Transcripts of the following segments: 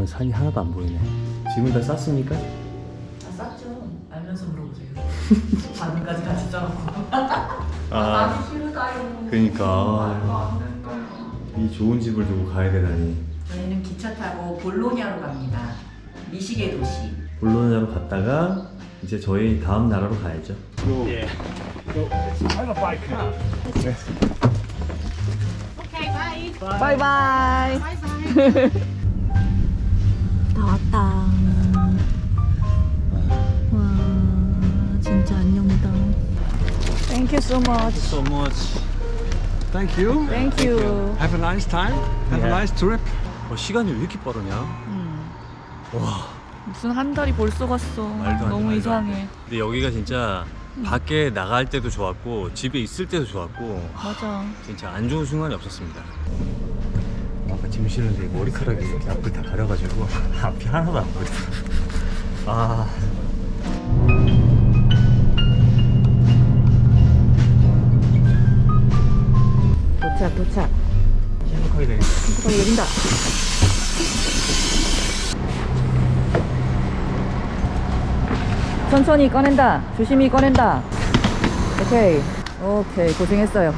오늘은 산이 하나도 안 보이네. 짐은 다 쌌습니까? 다 쌌죠. 알면서 물어보세요. 반응까지 같이 짜놓고. 아. 나기 싫다요. 그러니까 이 좋은 집을 두고 가야 되다니. 저희는 기차 타고 볼로냐로 갑니다. 미식의 도시. 볼로냐로 갔다가 이제 저희 다음 나라로 가야죠. 예. 바이바이. 다 왔다. 와, 진짜 안녕이다. Thank you so much. So much. Thank you. Thank you. Have a nice time. Have a nice trip. 어, 시간이 왜 이렇게 빠르냐? 음, 와 무슨 한 달이 벌써 갔어. 말도 안 돼. 너무 말도 안 이상해. 돼. 근데 여기가 진짜 밖에 나갈 때도 좋았고 집에 있을 때도 좋았고 맞아. 진짜 안 좋은 순간이 없었습니다. 아까 짐 실는데 머리카락이 이렇게 앞을 다 가려가지고 앞이 하나도 안 보여. 아. 도착, 도착. 행복하게 되겠다. 그럼 여긴다. 천천히 꺼낸다. 조심히 꺼낸다. 오케이. 오케이. 고생했어요.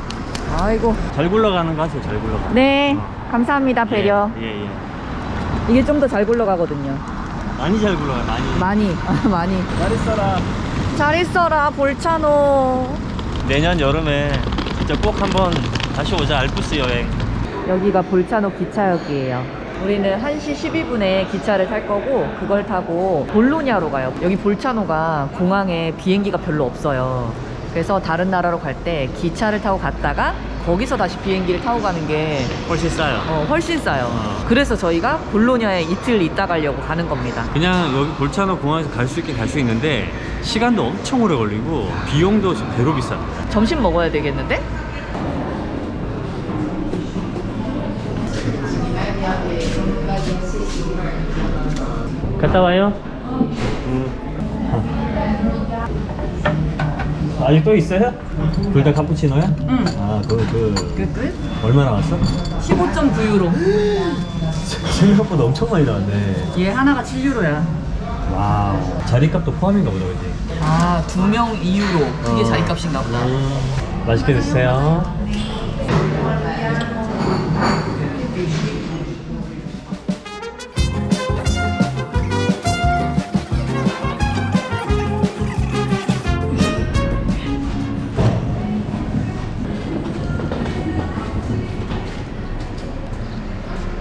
아이고. 잘 굴러가는 거 하세요. 잘 굴러가. 네. 감사합니다. 배려. 예, 예. 이게 좀 더 잘 굴러가거든요. 많이 잘 굴러가. 많이. 많이. 아, 많이. 잘 있어라. 잘 있어라. 볼차노. 내년 여름에 진짜 꼭 한번 다시 오자 알프스 여행. 여기가 볼차노 기차역이에요. 우리는 1시 12분에 기차를 탈 거고 그걸 타고 볼로냐로 가요. 여기 볼차노가 공항에 비행기가 별로 없어요. 그래서 다른 나라로 갈 때 기차를 타고 갔다가 거기서 다시 비행기를 타고 가는 게 훨씬 싸요. 어, 훨씬 싸요. 어. 그래서 저희가 볼로냐에 이틀 있다 가려고 가는 겁니다. 그냥 여기 볼차노 공항에서 갈 수 있긴 갈 수 있는데 시간도 엄청 오래 걸리고 비용도 배로 비쌉니다. 점심 먹어야 되겠는데? 갔다 와요. 아직 또 있어요? 둘 다 카푸치노야? 응. 아, 그, 그, 끝 끝? 얼마 나왔어? 15.9유로. 생각보다 엄청 많이 나왔네. 얘 하나가 7유로야. 와우. 자리값도 포함인가 보다, 그지? 아, 두 명 2유로. 그게 어. 자리값인가 보다. 음, 맛있게 드세요.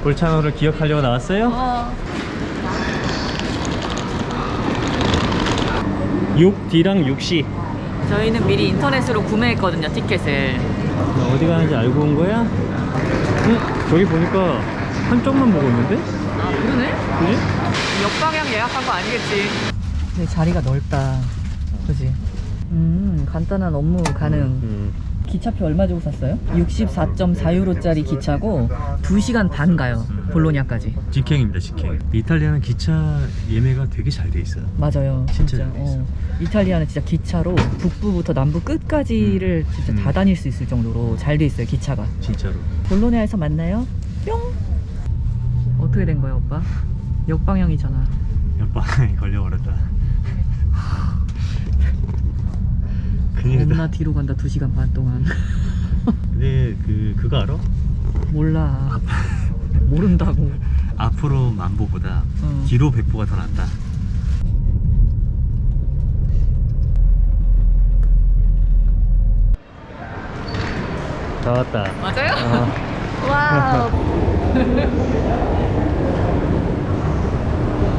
볼차노를 기억하려고 나왔어요? 어. 6D랑 6C 저희는 미리 인터넷으로 구매했거든요, 티켓을. 어디 가는지 알고 온 거야? 응? 저기 보니까 한쪽만 보고 있는데? 아, 그러네? 그지? 역방향 예약한 거 아니겠지? 네, 자리가 넓다. 그지? 음, 간단한 업무 가능. 음. 기차표 얼마 주고 샀어요? 64.4유로짜리 기차고 2시간 반 가요, 볼로냐까지. 직행입니다 직행 이탈리아는 기차 예매가 되게 잘 돼 있어요 맞아요. 진짜 진짜. 어. 이탈리아는 진짜 기차로 북부부터 남부 끝까지를 진짜 음. 다 다닐 수 있을 정도로 잘 돼 있어요, 기차가. 진짜로 볼로냐에서 만나요. 뿅. 어떻게 된 거야, 오빠? 역방향이잖아. 옆방에 걸려버렸다 큰일이다 겁나 뒤로 간다. 2시간 반 동안. 근데 그 그거 알아? 몰라. 모른다고. 앞으로 만보보다 어. 뒤로 백보가 더 낫다 다 왔다 맞아요? 어. 와우.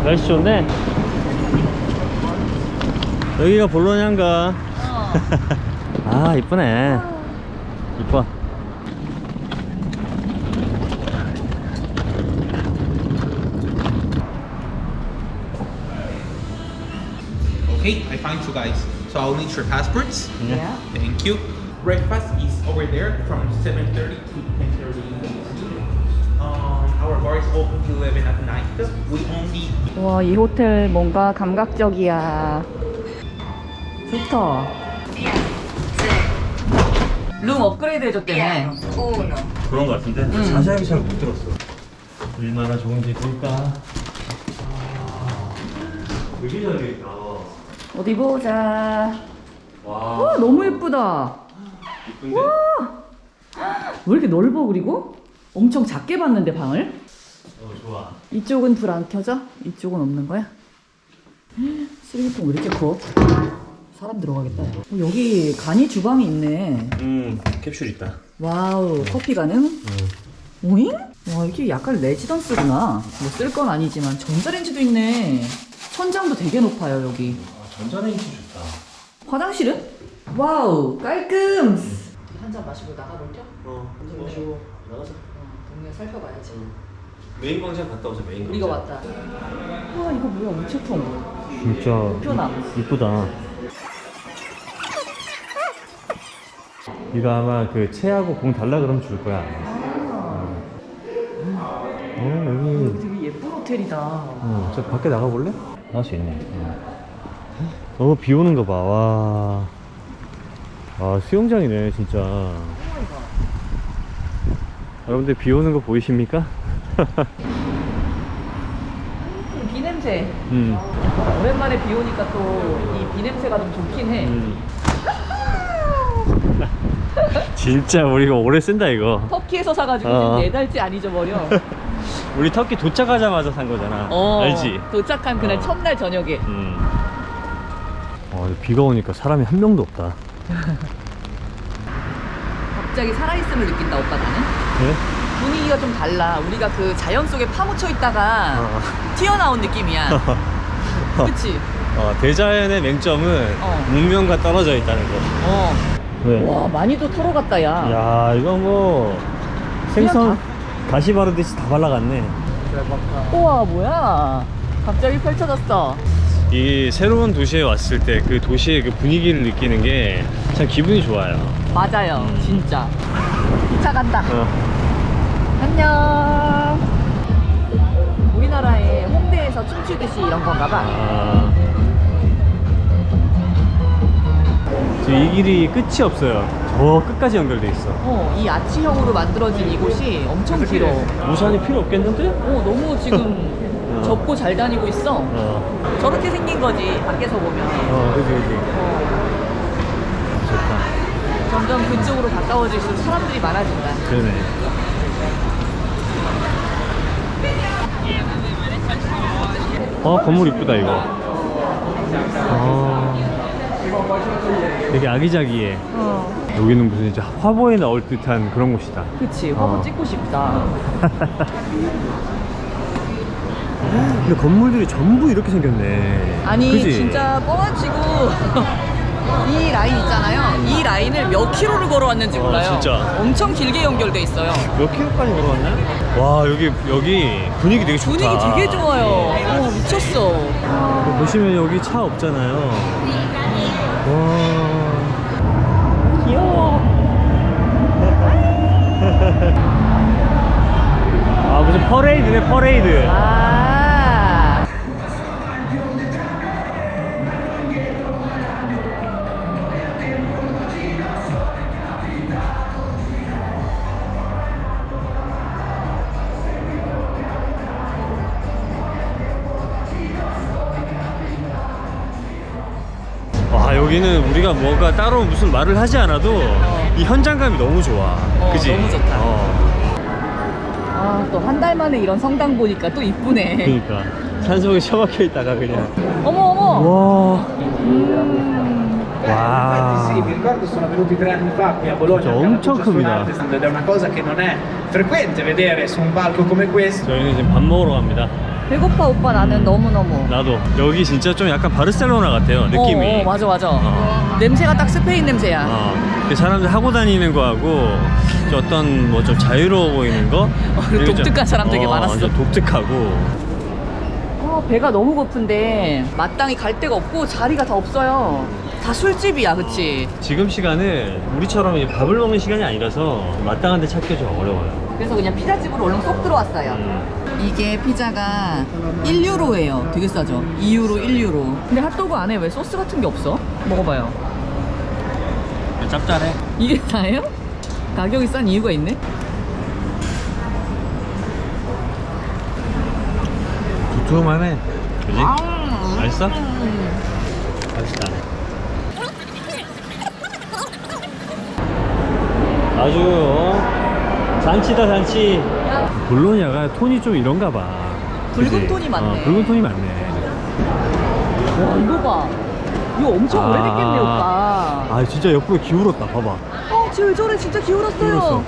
날씨 좋네 여기가 볼로냐인가 어. 아 이쁘네 이뻐 Okay, I find you guys. So I'll need your passports. Yeah. Thank you. Breakfast is over there from 7.30 to 10.30. Um, our bar is open till 11 at night. We only 와, 이 호텔 뭔가 감각적이야. 좋다. 룸 업그레이드 해줬대네. 그런 거 같은데 자세하게 잘 못 들었어 얼마나 좋은지 볼까 되게 잘 되겠다. 어디 보자. 와. 와 너무 예쁘다. 이쁜데? 왜 이렇게 넓어 그리고? 엄청 작게 봤는데 방을? 어 좋아. 이쪽은 불 안 켜져? 이쪽은 없는 거야? 쓰레기통 왜 이렇게 커? 사람 들어가겠다. 어, 여기 간이 주방이 있네. 음 캡슐 있다. 와우 커피 가능? 오잉? 와 이게 약간 레지던스구나. 뭐 쓸 건 아니지만 전자레인지도 있네. 천장도 되게 높아요 여기. 아, 전자레인지 좋다. 화장실은? 와우 깔끔. 한 잔 마시고 나가볼까? 어. 한잔 마시고 나가자. 동네 살펴봐야지. 메인 광장 갔다 오자 메인 우리가 왔다. 와 이거 뭐야 우체통. 진짜. 이쁘다. 이거 아마 그 채하고 공 달라 그러면 줄 거야. 어 여기 되게 예쁜 호텔이다. 어, 저 밖에 나가 볼래? 나갈 수 있네. 너무 비 오는 거 봐. 와. 아 수영장이네 진짜. 여러분들 비 오는 거 보이십니까? 비 냄새. 음. 오랜만에 비 오니까 또 이 비 냄새가 좀 좋긴 해. 음. 진짜 우리 이거 오래 쓴다 이거. 터키에서 사가지고 어. 지금 네 달째 안 잊어버려. 우리 터키 도착하자마자 산 거잖아. 알지? 도착한 그날 어. 첫날 저녁에. 음. 어, 비가 오니까 사람이 한 명도 없다. 갑자기 살아있음을 느낀다 오빠 나는. 네? 분위기가 좀 달라. 우리가 그 자연 속에 파묻혀 있다가 어. 튀어나온 느낌이야. 그치? 어, 대자연의 맹점은 어. 문명과 떨어져 있다는 거. 어. 왜? 와 많이도 털어갔다 야. 야, 이거 뭐 생선 가시 바르듯이 다 발라갔네. 우와 뭐야? 갑자기 펼쳐졌어. 이 새로운 도시에 왔을 때 그 도시의 그 분위기를 느끼는 게 참 기분이 좋아요. 맞아요, 음. 진짜. 기차 간다. 어. 안녕. 우리나라의 홍대에서 춤추듯이 이런 건가 봐. 아. 지금 이 길이 끝이 없어요. 저 끝까지 연결돼 있어. 어, 이 아치형으로 만들어진 이곳이 엄청 길어. 우산이 필요 없겠는데? 어, 너무 지금 접고 잘 다니고 있어. 어, 저렇게 생긴 거지, 밖에서 보면. 어, 그지, 그지. 어, 좋다. 점점 그쪽으로 가까워질수록 사람들이 많아진다. 그러네. 어, 건물 이쁘다, 이거. 아, 되게 아기자기해. 어, 여기는 무슨 이제 화보에 나올 듯한 그런 곳이다. 그치. 화보 어. 찍고 싶다. 근데 건물들이 전부 이렇게 생겼네. 아니, 그지? 진짜 뻥아치고. 이 라인 있잖아요. 이 라인을 몇 킬로를 걸어왔는지 어, 몰라요. 진짜. 엄청 길게 연결돼 있어요. 몇 킬로까지 걸어왔나? 와, 여기, 여기 분위기 되게 좋다. 분위기 되게 좋아요. 어, 미쳤어. 보시면 여기 차 없잖아요. 와. 귀여워. 아, 무슨 퍼레이드네, 퍼레이드. 아. 여기는 우리가 뭐가 따로 무슨 말을 하지 않아도 이 현장감이 너무 좋아. 어, 그지? 너무 좋다. 어, 아, 또 한 달 만에 이런 성당 보니까 또 이쁘네. 그러니까. 산속에 처박혀 있다가 그냥. 어머, 어머. 와. Sì, 와. mi ricordo sono venuti tre anni fa qui a Bologna. Cioè, al un Canal ciocco mi dà. Stand ed è una cosa che non è frequente vedere su un palco come questo. 저희는 지금 밥 먹으러 갑니다. 배고파, 오빠. 나는 너무너무. 나도. 여기 진짜 좀 약간 바르셀로나 같아요. 느낌이. 어, 어, 맞아, 맞아. 어. 냄새가 딱 스페인 냄새야. 어, 그 사람들 하고 다니는 거하고 좀 어떤 뭐 좀 자유로워 보이는 거 좀- 독특한 사람 되게 어, 많았어. 좀 독특하고 아, 배가 너무 고픈데 마땅히 갈 데가 없고 자리가 다 없어요. 다 술집이야, 그치? 지금 시간은 우리처럼 밥을 먹는 시간이 아니라서 마땅한 데 찾기가 좀 어려워요 그래서 그냥 피자집으로 얼른 쏙 들어왔어요. 음. 이게 피자가 1유로예요. 되게 싸죠? 2유로, 1유로. 근데 핫도그 안에 왜 소스 같은 게 없어? 먹어봐요. 짭짤해 이게 다예요? 가격이 싼 이유가 있네? 두툼하네 그지? 아, 맛있어? 맛있다. 아주 어? 잔치다 잔치. 볼로냐가 톤이 좀 이런가 봐. 붉은 그치? 톤이 많네. 어, 붉은 톤이 많네. 와 이거 봐. 이거 엄청 오래됐겠네 아. 오빠. 아 진짜 옆으로 기울었다. 봐봐. 어, 쟤왜 저래 진짜 기울었어요. 기울었어. 어,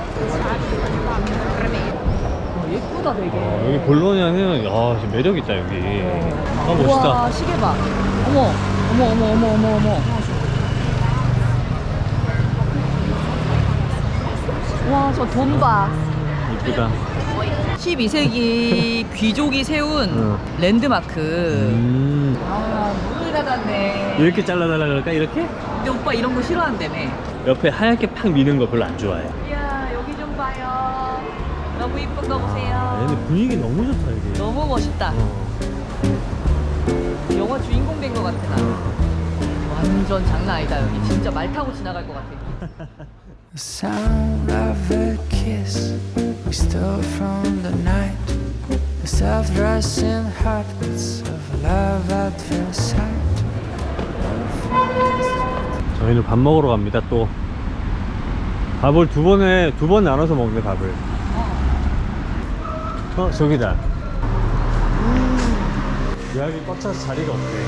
예쁘다 되게. 어, 여기 볼로냐는 야 진짜 매력 있다 여기. 아 멋있다. 우와 시계 봐. 어머 어머 어머 어머 어머 어머. 와 저 돈 봐. 이쁘다. 12세기 귀족이 세운 응. 랜드마크. 음. 아 문을 닫았네. 이렇게 잘라달라 그럴까 이렇게? 근데 오빠 이런 거 싫어한다며. 옆에 하얗게 팍 미는 거 별로 안 좋아해. 이야 여기 좀 봐요. 너무 이쁜 거 아, 보세요. 얘네 분위기 너무 좋다 이게. 너무 멋있다. 어. 영화 주인공 된것 같아 나. 완전 장난 아니다 여기. 진짜 말 타고 지나갈 것 같아. The sound of a kiss we stole from the night. The self-dressing heartbeats of love at first sight. 저희는 밥 먹으러 갑니다 또. 밥을 두 번에 두 번 나눠서 먹네 밥을. 어 저기다. 예약이 꽉 차서 자리가 없대.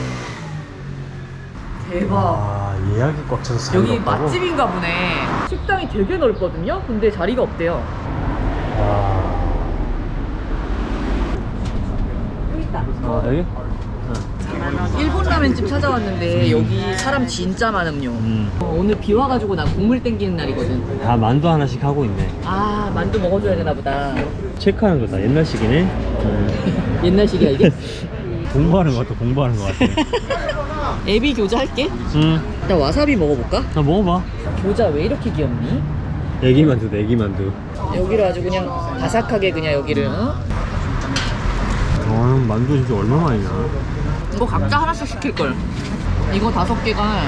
대박. 아 예약이 꽉 차서 자리가 여기 없다고? 맛집인가 보네. 식당이 되게 넓거든요. 근데 자리가 없대요. 아, 여기 있다. 아 여기? 일본 라면집 찾아왔는데 여기 사람 진짜 많음요. 음. 어, 오늘 비 와가지고 나 국물 땡기는 날이거든. 다 만두 하나씩 하고 있네. 아 만두 먹어줘야 되나 보다. 체크하는 거다 옛날식이네. 음. 옛날식이야 이게. 공부하는 것 같아 공부하는 것 같아. 애비 교자 할게. 음. 나 와사비 먹어볼까? 나 먹어봐. 교자 왜 이렇게 귀엽니? 애기 만두 애기 만두. 여기를 아주 그냥 바삭하게 그냥 여기를 어? 아 만두 진짜 얼마 만이냐. 이거 각자 하나씩 시킬걸 이거 다섯 개가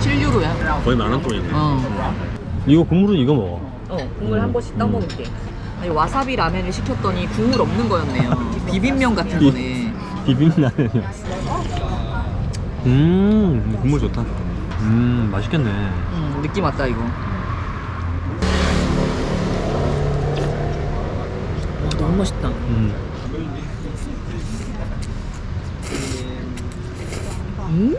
7유로야 거의 만 원꼴이네. 어, 이거 국물은 이거 먹어. 어 국물 음. 한 번씩 떠먹을게 아니, 와사비 라면을 시켰더니 국물 없는 거였네요 비빔면 같은 거네 비빔라면이었어. 음 국물 좋다. 음 맛있겠네. 음, 느낌 왔다 이거 와, 너무 맛있다 음. 음?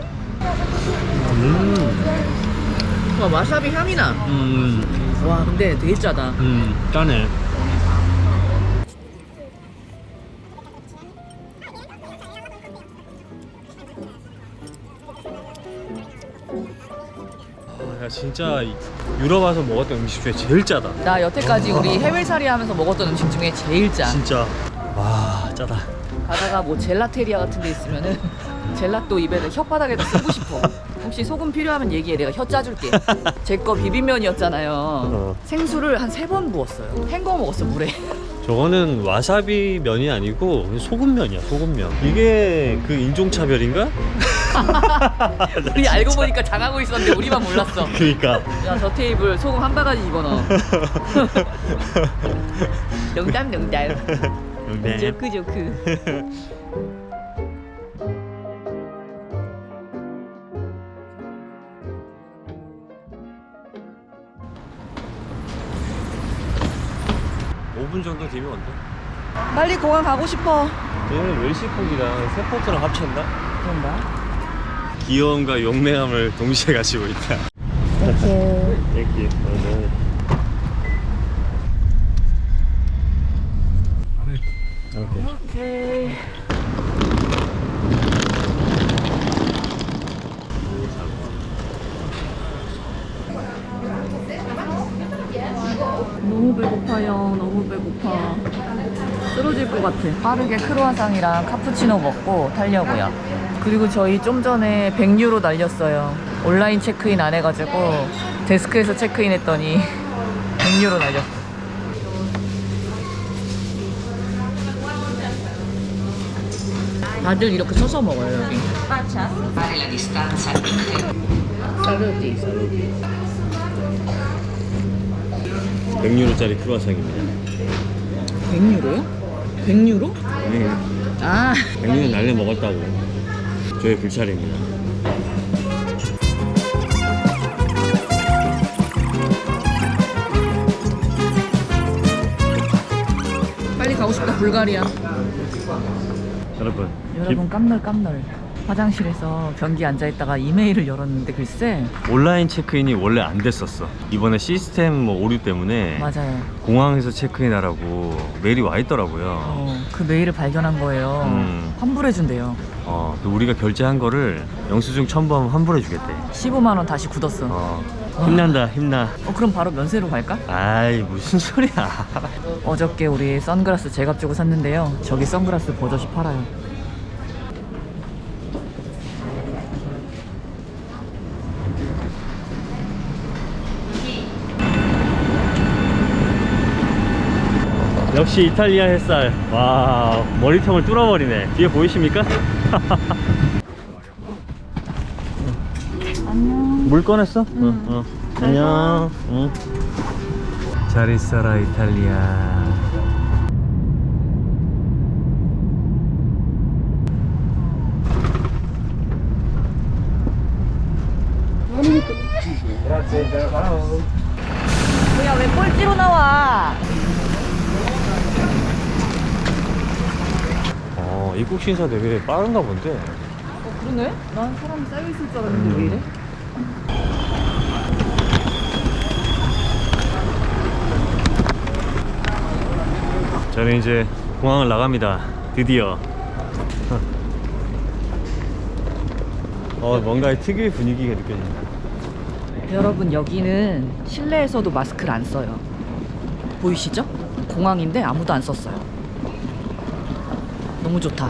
음. 와 와사비 향이 나와 음. 근데 되게 짜다 음. 짜네. 진짜 이- 유럽 와서 먹었던 음식 중에 제일 짜다. 나 여태까지 우리 해외살이 하면서 먹었던 음식 중에 제일 짜 진짜 와 짜다. 가다가 뭐 젤라테리아 같은 데 있으면은 젤라또 입에다 혓바닥에다 쓰고 싶어. 혹시 소금 필요하면 얘기해. 내가 혀 짜줄게. 제 거 비빔면이었잖아요. 어. 생수를 한 세 번 부었어요. 헹궈 먹었어 물에. 저거는 와사비 면이 아니고 소금면이야 소금면. 이게 그 인종차별인가? 우리 알고 보니까 당하고 있었는데 우리만 몰랐어. 그러니까. 야 저 테이블 소금 한 바가지 집어넣어. 농담 농담. 네. 조크 조크. 오분 정도 뒤면 온다. 빨리 공항 가고 싶어. 얘는 웰시콕이랑 세포트랑 합쳤나? 그런가? 귀여움과 용맹함을 동시에 가지고 있다. 오케이. 너무 배고파요. 너무 배고파. 쓰러질 것 같아. 빠르게 크루아상이랑 카푸치노 먹고 타려고요. 그리고 저희 좀 전에 100유로 날렸어요. 온라인 체크인 안 해가지고 데스크에서 체크인 했더니 100유로 날렸어. 다들 이렇게 서서 먹어요 여기. 살루디. 100유로짜리 크루아상입니다. 100유로요? 100유로? 음, 아 100유로 날려 먹었다고. 저희 불차례입니다. 빨리 가고 싶다 불가리아. 여러분, 여러분 깜놀 깜놀. 화장실에서 변기 앉아 있다가 이메일을 열었는데 글쎄 온라인 체크인이 원래 안 됐었어. 이번에 시스템 뭐 오류 때문에 맞아요. 공항에서 체크인하라고 메일이 와 있더라고요. 어, 그 메일을 발견한 거예요. 음. 환불해 준대요. 어, 또 우리가 결제한 거를 영수증 첨부하면 환불해 주겠대. 15만 원 다시 굳었어. 어. 어, 힘난다, 힘나. 그럼 바로 면세로 갈까? 아이 무슨 소리야. 어저께 우리 선글라스 제값 주고 샀는데요. 저기 선글라스 버젓이 팔아요. 역시 이탈리아 햇살. 와 머리통을 뚫어버리네. 뒤에 보이십니까? 안녕. 물 꺼냈어? 응. 어, 어. 안녕. 응. 잘 있어라 이탈리아. 뭐야 왜 꼴찌로 나와? 어 입국 심사 되게 빠른가 본데. 어 그러네? 난 사람이 쌓여 있을 줄 알았는데 왜 이래? 저는 이제 공항을 나갑니다. 드디어. 어 뭔가 특유의 분위기가 느껴진다. 여러분 여기는 실내에서도 마스크를 안 써요. 보이시죠? 공항인데 아무도 안 썼어요. 너무 좋다.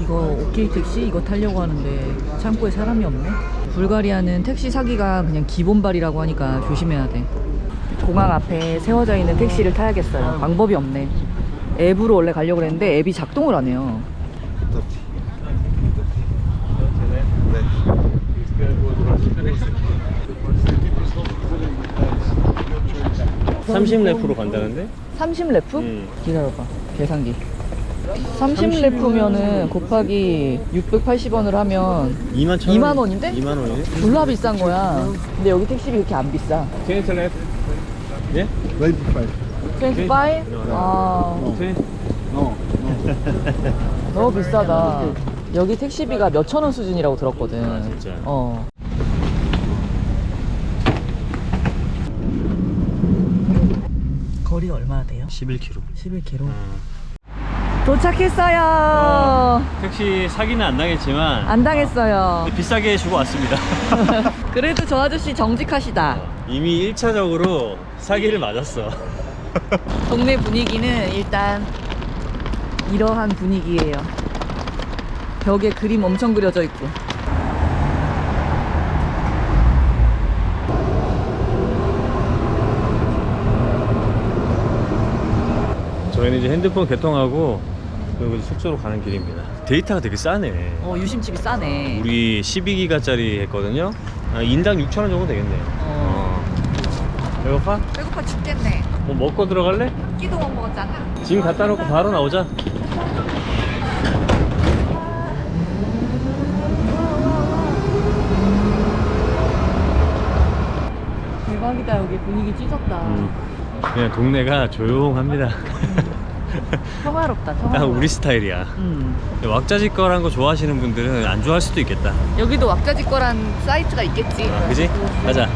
이거 오케이 택시 이거 타려고 하는데 창고에 사람이 없네. 불가리아는 택시 사기가 그냥 기본발이라고 하니까 조심해야 돼. 공항 앞에 세워져 있는 택시를 타야겠어요. 방법이 없네. 앱으로 원래 가려고 했는데 앱이 작동을 안 해요. 삼십 랩으로 간다는데? 30 레프? 음. 기다려봐 계산기 30레프면은 곱하기 680원을 하면 2만 천 2만 원인데? 2만 원이네? 졸라 비싼 거야. 근데 여기 택시비 그렇게 안 비싸. 트웬티 랩? 예? 25? 아. 너무 비싸다. 여기 택시비가 몇 천 원 수준이라고 들었거든. 아, 진짜? 어. 거리 얼마나 돼요? 11km 11km 도착했어요 택시 사기는 안 당했지만 안 당했어요 비싸게 주고 왔습니다 그래도 저 아저씨 정직하시다. 이미 1차적으로 사기를 맞았어 동네 분위기는 일단 이러한 분위기예요. 벽에 그림 엄청 그려져 있고. 저희는 이제 핸드폰 개통하고 그리고 이제 숙소로 가는 길입니다 데이터가 되게 싸네 어 유심칩이 싸네. 우리 12기가짜리 했거든요 아, 인당 6천 원 정도 되겠네요 어. 어. 배고파? 배고파 죽겠네. 뭐 먹고 들어갈래? 끼도 못 먹었잖아. 짐 갖다 놓고 바로 나오자 대박이다 여기 분위기 찢었다. 음. 그냥 동네가 조용합니다 평화롭다. 딱 평화롭다. 우리 스타일이야 음. 왁자지껄한 거 좋아하시는 분들은 안 좋아할 수도 있겠다 여기도 왁자지껄한 사이트가 있겠지. 아, 그지? 가자.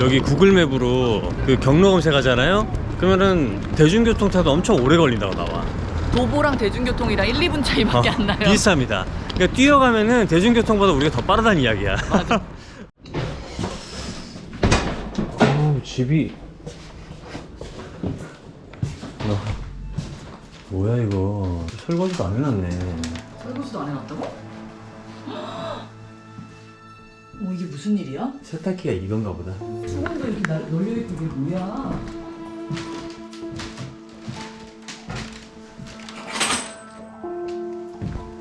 여기 구글맵으로 그 경로 검색하잖아요. 그러면은 대중교통 타도 엄청 오래 걸린다고 나와. 도보랑 대중교통이랑 1, 2분 차이밖에 어, 안 나요. 비슷합니다. 그러니까 뛰어가면은 대중교통보다 우리가 더 빠르다는 이야기야. 맞아. 어, 집이. 뭐야 이거? 설거지도 안 해놨네. 설거지도 안 해놨다고? 어 이게 무슨 일이야? 세탁기가 이건가 보다. 수건도 이렇게 나- 널려있고 이게 뭐야?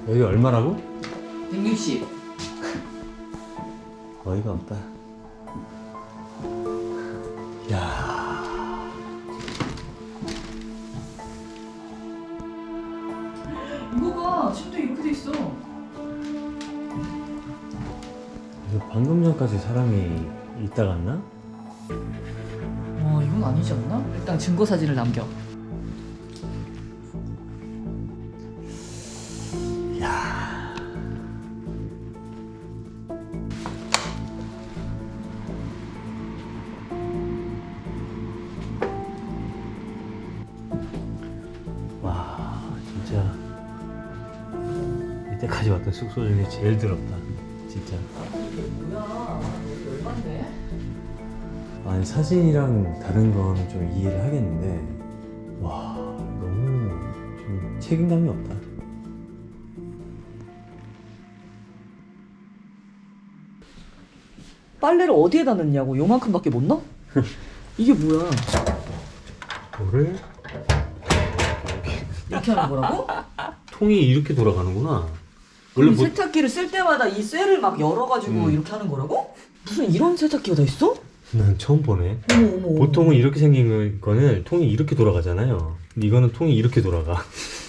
여기 얼마라고? 160 어이가 없다. 야. 있어. 방금 전까지 사람이 있다 갔나? 어, 이건 아니지 않나? 일단 증거 사진을 남겨. 제일 더럽다 진짜 뭐야? 아니 사진이랑 다른 거는 좀 이해를 하겠는데 와 너무 좀 책임감이 없다 빨래를 어디에다 넣냐고 요만큼밖에 못 넣어? 이게 뭐야? 뭐를 이렇게 하는 거라고? 통이 이렇게 돌아가는구나 원래 뭐, 세탁기를 쓸 때마다 이 쇠를 막 열어가지고 음. 이렇게 하는 거라고? 무슨 이런 세탁기가 다 있어? 난 처음 보네 어머 어머. 어머. 보통은 이렇게 생긴 거는 통이 이렇게 돌아가잖아요 근데 이거는 통이 이렇게 돌아가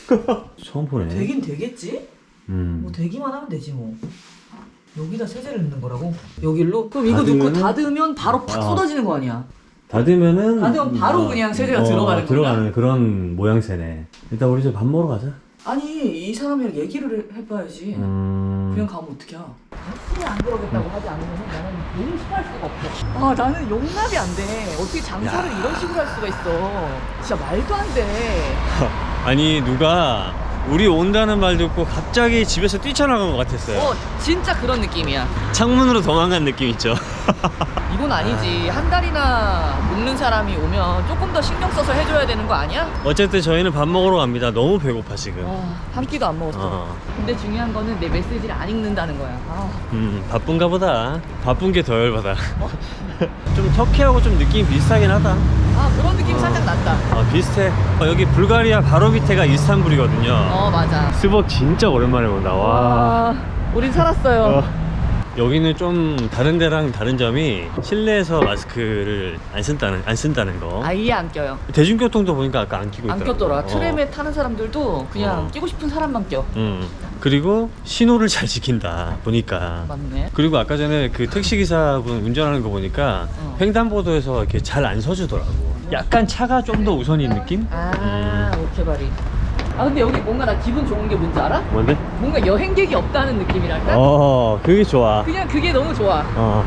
처음 보네 되긴 되겠지? 음. 뭐 되기만 하면 되지 뭐. 여기다 세제를 넣는 거라고? 여기로? 그럼 이거 닫으면은? 넣고 닫으면 바로 팍 아. 쏟아지는 거 아니야? 닫으면은 닫으면 바로 그냥 세제가 들어가는 거야? 들어가는 그런 모양새네 일단 우리 이제 밥 먹으러 가자 아니 이 사람이랑 얘기를 해- 해봐야지. 음... 그냥 가면 어떡해? 그냥 안 그러겠다고 하지 않으면 나는 너무 싫어할 수가 없어. 아 나는 용납이 안 돼. 어떻게 장사를 이런 식으로 할 수가 있어? 진짜 말도 안 돼. 아니 누가 우리 온다는 말 듣고 갑자기 집에서 뛰쳐나간 것 같았어요 어 진짜 그런 느낌이야. 창문으로 도망간 느낌 있죠 이건 아니지. 한 달이나 묵는 사람이 오면 조금 더 신경 써서 해줘야 되는 거 아니야? 어쨌든 저희는 밥 먹으러 갑니다 너무 배고파 지금 아, 한 끼도 안 먹었어. 어. 근데 중요한 거는 내 메시지를 안 읽는다는 거야. 아, 음 바쁜가 보다 바쁜 게 더 열받아 좀 터키하고 좀 느낌이 비슷하긴 하다 아, 그런 느낌 살짝 난다. 어, 비슷해 어, 여기 불가리아 바로 밑에가 이스탄불이거든요 어, 맞아. 스벅 진짜 오랜만에 본다 와 와, 우린 살았어요. 어. 여기는 좀 다른 데랑 다른 점이 실내에서 마스크를 안 쓴다는 안 쓴다는 거. 아예 안 껴요. 대중교통도 보니까 아까 안 끼고 안 있더라고. 꼈더라. 어. 트램에 타는 사람들도 그냥 어. 끼고 싶은 사람만 껴. 음. 그리고 신호를 잘 지킨다 보니까. 맞네. 그리고 아까 전에 그 택시 기사분 운전하는 거 보니까 어. 횡단보도에서 이렇게 잘 안 서주더라고. 약간 차가 좀 더 우선인 느낌? 아, 음. 오케바리. 아, 근데 여기 뭔가 나 기분 좋은 게 뭔지 알아? 뭔데? 뭔가 여행객이 없다는 느낌이랄까? 어, 그게 좋아. 그냥 그게 너무 좋아. 어.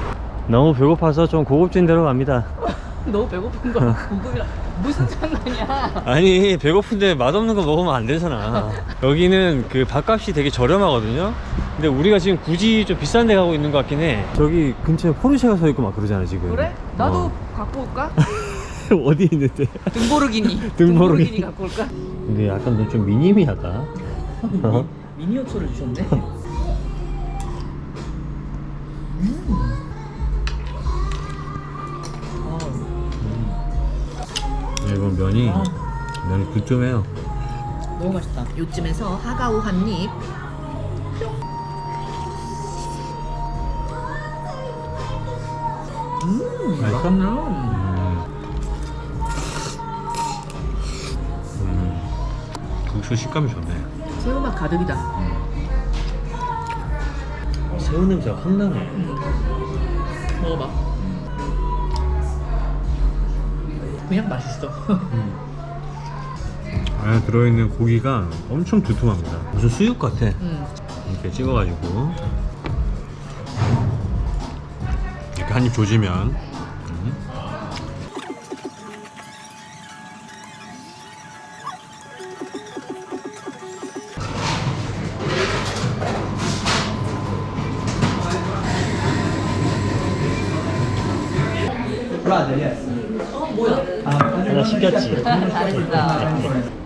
너무 배고파서 좀 고급진 데로 갑니다. 너무 배고픈 거 고급이라 무슨 상관이야? 아니 배고픈데 맛없는 거 먹으면 안 되잖아 여기는 그 밥값이 되게 저렴하거든요 근데 우리가 지금 굳이 좀 비싼 데 가고 있는 것 같긴 해 저기 근처에 포르쉐가 서 있고 막 그러잖아 지금 그래? 나도 어. 갖고 올까? 어디 있는데 등보르기니. 등보르기니. 갖고 올까? 근데 약간 너 좀 미니미하다 어? 미니어처를 주셨네. 이 면이 면이 굿좀해요 너무 맛있다. 요쯤에서 하가오 한 입. 음, 맛있었나? 음. 음. 국수 식감이 좋네 새우맛 가득이다. 새우 냄새가 확 나네 먹어봐. 그냥 맛있어. 안에 들어있는 고기가 엄청 두툼합니다 무슨 수육 같아 음. 이렇게 찍어가지고 이렇게 한 입 조지면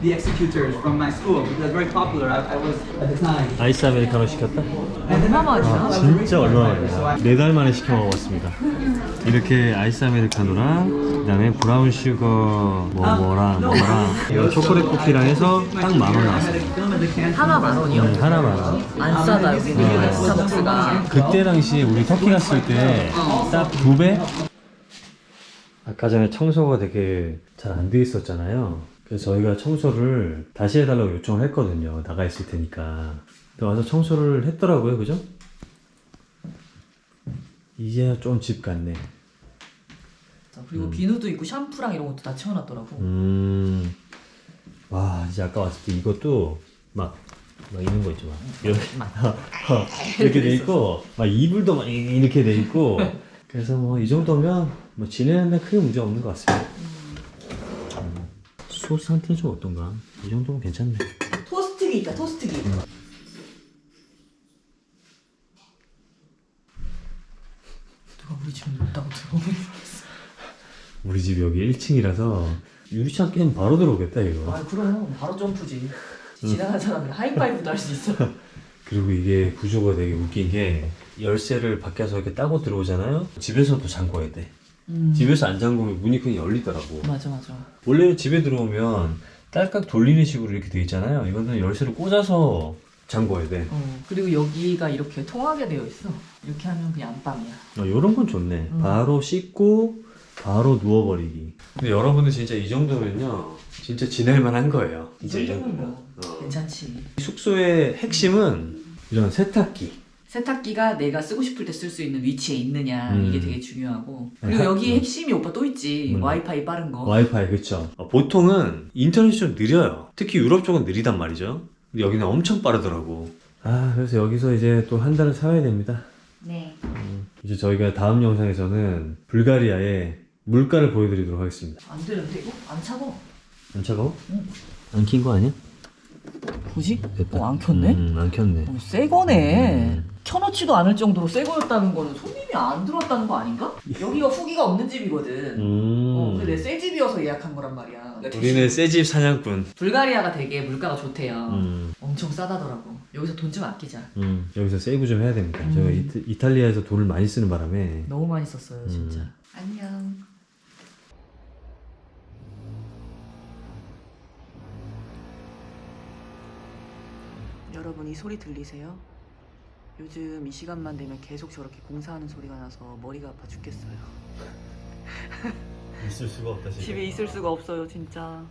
the executors from my school because very popular. I, I was at the time. 아이스 아메리카노 시켰다? 얼마만이야? 진짜 얼마만이야 네달 만에 시켜 먹어봤습니다 이렇게 아이스 아메리카노랑 그다음에 브라운 슈거 뭐 뭐랑 뭐랑 이거 초콜릿 쿠키랑 해서 딱 만 원 나왔어요. 하나 만 원이요? 음, 하나 만 원 안 싸다 여기는 스타벅스가. 그때 당시 우리 터키 갔을 때 딱 두 배? 아까 전에 청소가 되게 잘 안 돼 있었잖아요. 그래서 저희가 청소를 다시 해달라고 요청을 했거든요. 나가 있을 테니까. 근데 와서 청소를 했더라고요. 그죠? 이제 좀집 같네. 그리고 비누도 있고 샴푸랑 이런 것도 다 채워놨더라고. 음. 와, 이제 아까 왔을 때 이것도 막, 막 이런 거 있죠. 막. 이렇게, 이렇게 돼 있고, 막 이불도 막 이- 이렇게 돼 있고. 그래서 뭐 이 정도면 뭐 지내는데 크게 문제 없는 것 같습니다. 음. 소스 상태는 좀 어떤가? 이 정도면 괜찮네. 토스트기 있다 토스트기. 누가 우리 집에 없다고 들어오는 줄 알았어. 우리 집 여기 1층이라서 유리창 깨면 바로 들어오겠다, 이거. 아 그럼 바로 점프지. 지나가는 사람이 하이파이브도 할 수 있어. 그리고 이게 구조가 되게 웃긴 게 열쇠를 밖에서 이렇게 따고 들어오잖아요. 집에서도 잠궈야 돼. 음. 집에서 안 잠그면 문이 그냥 열리더라고. 맞아 맞아. 원래 집에 들어오면 딸깍 돌리는 식으로 이렇게 돼 있잖아요. 이거는 열쇠를 꽂아서 잠궈야 돼. 어 그리고 여기가 이렇게 통하게 되어 있어. 이렇게 하면 그냥 안방이야. 어, 요런 건 좋네. 바로 씻고 바로 누워버리기. 근데 여러분들 진짜 이 정도면요. 진짜 지낼만 한 거예요. 이 진짜 이 정도면 정도면. 뭐 어. 괜찮지. 숙소의 핵심은 이런 세탁기. 세탁기가 내가 쓰고 싶을 때 쓸 수 있는 위치에 있느냐 음. 이게 되게 중요하고 네, 그리고 하- 여기 핵심이 오빠 또 있지 음. 와이파이 빠른 거 와이파이 그쵸 어, 보통은 인터넷이 좀 느려요 특히 유럽 쪽은 느리단 말이죠 근데 여기는 엄청 빠르더라고 아 그래서 여기서 이제 또 한 달을 살아야 됩니다 네. 이제 저희가 다음 영상에서는 불가리아의 물가를 보여드리도록 하겠습니다 안 되는데 이거 안 차고 안 차가워? 응. 안킨 거 아니야? 뭐지? 됐다. 어, 안 켰네? 음, 안 켰네 어, 새 거네. 음. 켜놓지도 않을 정도로 새 거였다는 거는 손님이 안 들어왔다는 거 아닌가? 여기가 후기가 없는 집이거든. 음. 어, 근데 새 집이어서 예약한 거란 말이야. 우리는 새집 사냥꾼 불가리아가 되게 물가가 좋대요. 음. 엄청 싸다더라고. 여기서 돈 좀 아끼자. 음. 여기서 세이브 좀 해야 됩니다 음. 제가 이트, 이탈리아에서 돈을 많이 쓰는 바람에 너무 많이 썼어요, 진짜. 음. 안녕. 여러분 이 소리 들리세요? 요즘 이 시간만 되면 계속 저렇게 공사하는 소리가 나서 머리가 아파 죽겠어요. 있을 수가 없다 집에 있을 수가 없어요, 진짜.